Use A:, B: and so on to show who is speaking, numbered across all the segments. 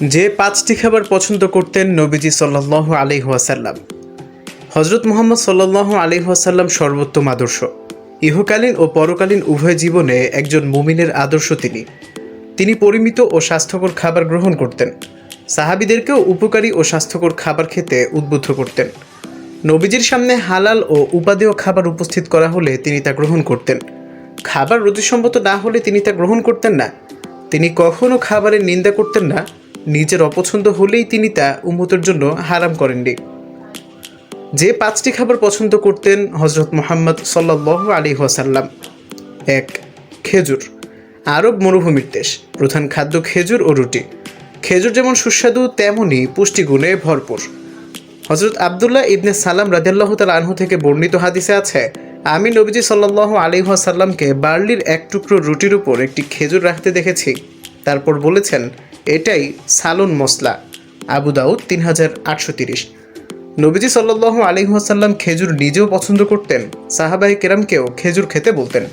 A: যে পাঁচটি খাবার পছন্দ করতেন নবীজি সাল্লাহ আলি ওয়াসাল্লাম। হজরত মোহাম্মদ সাল্লাহ আলি ওয়াসাল্লাম সর্বোত্তম আদর্শ। ইহকালীন ও পরকালীন উভয় জীবনে একজন মুমিনের আদর্শ তিনি। তিনি পরিমিত ও স্বাস্থ্যকর খাবার গ্রহণ করতেন। সাহাবিদেরকেও উপকারী ও স্বাস্থ্যকর খাবার খেতে উদ্বুদ্ধ করতেন। নবীজির সামনে হালাল ও উপাদেয় খাবার উপস্থিত করা হলে তিনি তা গ্রহণ করতেন। খাবার রুচিসম্মত না হলে তিনি তা গ্রহণ করতেন না। তিনি কখনও খাবারের নিন্দা করতেন না। নিজের অপছন্দ হলেই তিনি তা উম্মতের জন্য হারাম করেননি। যে পাঁচটি খাবার পছন্দ করতেন হজরত মোহাম্মদ সাল্লাহ আলী ওয়াসাল্লাম। এক, খেজুর। আরব মরুভূমির দেশ। প্রধান খাদ্য খেজুর ও রুটি। খেজুর যেমন সুস্বাদু তেমনই পুষ্টিগুণে ভরপুর। হজরত আবদুল্লাহ ইবনে সালাম রাদিয়াল্লাহ তাল আনহু থেকে বর্ণিত হাদিসে আছে, আমি নবীজি সাল্লাহ আলী সাল্লামকে বার্লির এক টুকরো রুটির উপর একটি খেজুর রাখতে দেখেছি। তারপর বলেছেন, এটাই সালুন মসলা। আবু দাউদ তিন হাজার আটশো তিরিশ। নবীজি সাল্লাহ আলী সাল্লাম খেজুর নিজেও পছন্দ করতেন সাহাবাই কেরামকেও খেজুর খেতে বলতেন।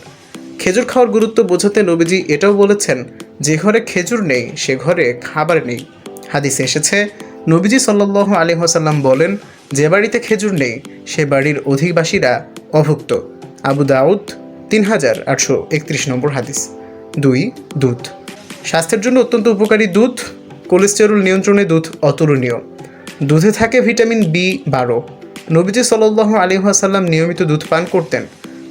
A: খেজুর খাওয়ার গুরুত্ব বোঝাতে নবীজি এটাও বলেছেন, যে ঘরে খেজুর নেই, সে ঘরে খাবার নেই। হাদিসে এসেছে, নবীজি সাল্লাহ আলী হাসাল্লাম বলেন, যে বাড়িতে খেজুর নেই, সে বাড়ির অধিবাসীরা অভুক্ত। আবু দাউদ তিন হাজার আটশো একত্রিশ নম্বর হাদিস। দুই, দুধ। স্বাস্থ্যের জন্য অত্যন্ত উপকারী দুধ, কোলেস্টেরল নিয়ন্ত্রণে দুধ অতুলনীয়। দুধে থাকে ভিটামিন বি বারো। নবীজি সাল্লাহ আলী হাসাল্লাম নিয়মিত দুধ পান করতেন।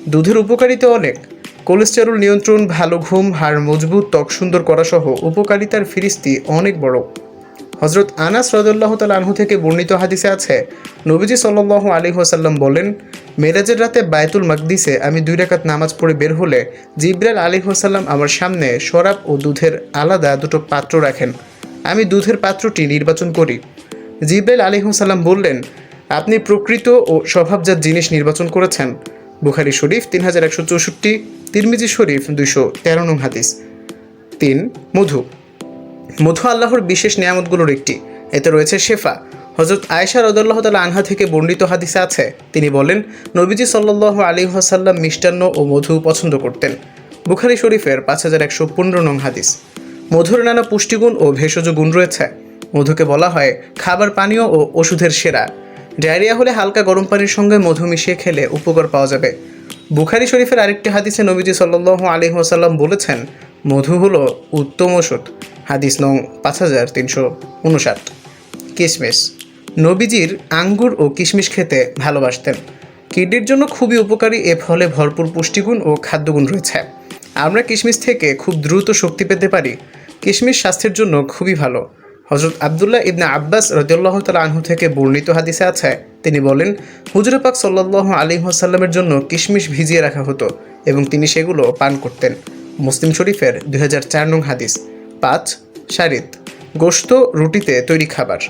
A: দুধের উপকারিতা অনেক। কোলেস্টেরল নিয়ন্ত্রণ, ভালো ঘুম, হাড় মজবুত, ত্বক সুন্দর করাসহ উপকারিতার ফিরিস্তি অনেক বড়। হজরত আনাস রদুল্লাহ তাল আনহু থেকে বর্ণিত হাদিসে আছে, নবীজি সাল্লাহ আলী হোসাল্লাম বলেন, মেরাজের রাতে বায়তুল মাকদিসে আমি দুই রাকাত নামাজ পড়ে বের হলে জিব্রাল আলী হোসাল্লাম আমার সামনে শরাব ও দুধের আলাদা দুটো পাত্র রাখেন। আমি দুধের পাত্রটি নির্বাচন করি। জিব্রাইল আলী হোসাল্লাম বললেন, আপনি প্রকৃত ও স্বভাবজাত জিনিস নির্বাচন করেছেন। বুখারি শরীফ তিন হাজার একশো চৌষট্টি, তিরমিজি শরীফ দুইশো তেরো নং হাদিস। তিন, মধু। মধু আল্লাহর বিশেষ নিয়ামতগুলোর একটি। এতে রয়েছে শেফা। হজরত আয়েশা রদুল্লাহ তালা আনহা থেকে বর্ণিত হাদিসে আছে। তিনি বলেন, নবীজি সাল্লাহ আলী হাসাল্লাম মিষ্টান্ন ও মধু পছন্দ করতেন। বুখারি শরীফের পাঁচ হাজার একশো পনেরো নং হাদিস। মধুর নানা পুষ্টিগুণ ও ভেষজ গুণ রয়েছে। মধুকে বলা হয় খাবার পানীয় ও ওষুধের সেরা। ডায়রিয়া হলে হালকা গরম পানির সঙ্গে মধু মিশিয়ে খেলে উপকার পাওয়া যাবে। বুখারি শরীফের আরেকটি হাদিসে নবীজি সাল্লাহ আলী ওসাল্লাম বলেছেন, মধু হলো উত্তম ওষুধ। হাদিস নং পাঁচ হাজার তিনশো উনষাট। কিশমিশ নবীজির আঙ্গুর ও কিশমিশ খেতে ভালোবাসতেন। কিডনির জন্য খুবই উপকারী, এ ফলে ভরপুর পুষ্টিগুণ ও খাদ্যগুণ রয়েছে। আমরা কিশমিশ থেকে খুব দ্রুত শক্তি পেতে পারি। কিশমিশ স্বাস্থ্যের জন্য খুবই ভালো। হজরত আবদুল্লাহ ইবনা আব্বাস রদিউল্লাহ তাল আনহু থেকে বর্ণিত হাদিসে আছে, তিনি বলেন, হুজুর পাক সাল্লাহ আলী হাসাল্লামের জন্য কিশমিশ ভিজিয়ে রাখা হতো এবং তিনি সেগুলো পান করতেন। মুসলিম শরীফের দুই হাজার চার নং হাদিস। পাঁচ শারিদ গোশত রুটিতে তৈরি খাবার।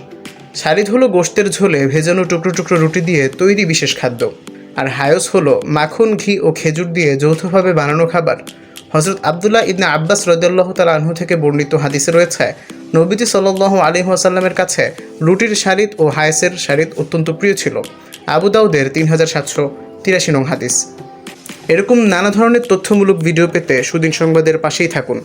A: শারিদ হলো গোশতের ঝোলে ভেজানো টুকরো টুকরো রুটি দিয়ে তৈরি বিশেষ খাদ্য। আর হায়স হলো মাখন, ঘি ও খেজুর দিয়ে যৌথভাবে বানানো খাবার। হজরত আবদুল্লাহ ইবনে আব্বাস রদাল্লাহ তাল আনহু থেকে বর্ণিত হাদিসে রয়েছে, নবীজি সাল্লাহ আলী আসাল্লামের কাছে রুটির শারিদ ও হায়েসের শারিদ অত্যন্ত প্রিয় ছিল। আবু দাউদের তিন হাজার সাতশো তিরাশি নং হাদিস। এরকম নানা ধরনের তথ্যমূলক ভিডিও পেতে সুদিন সংবাদের পাশেই থাকুন।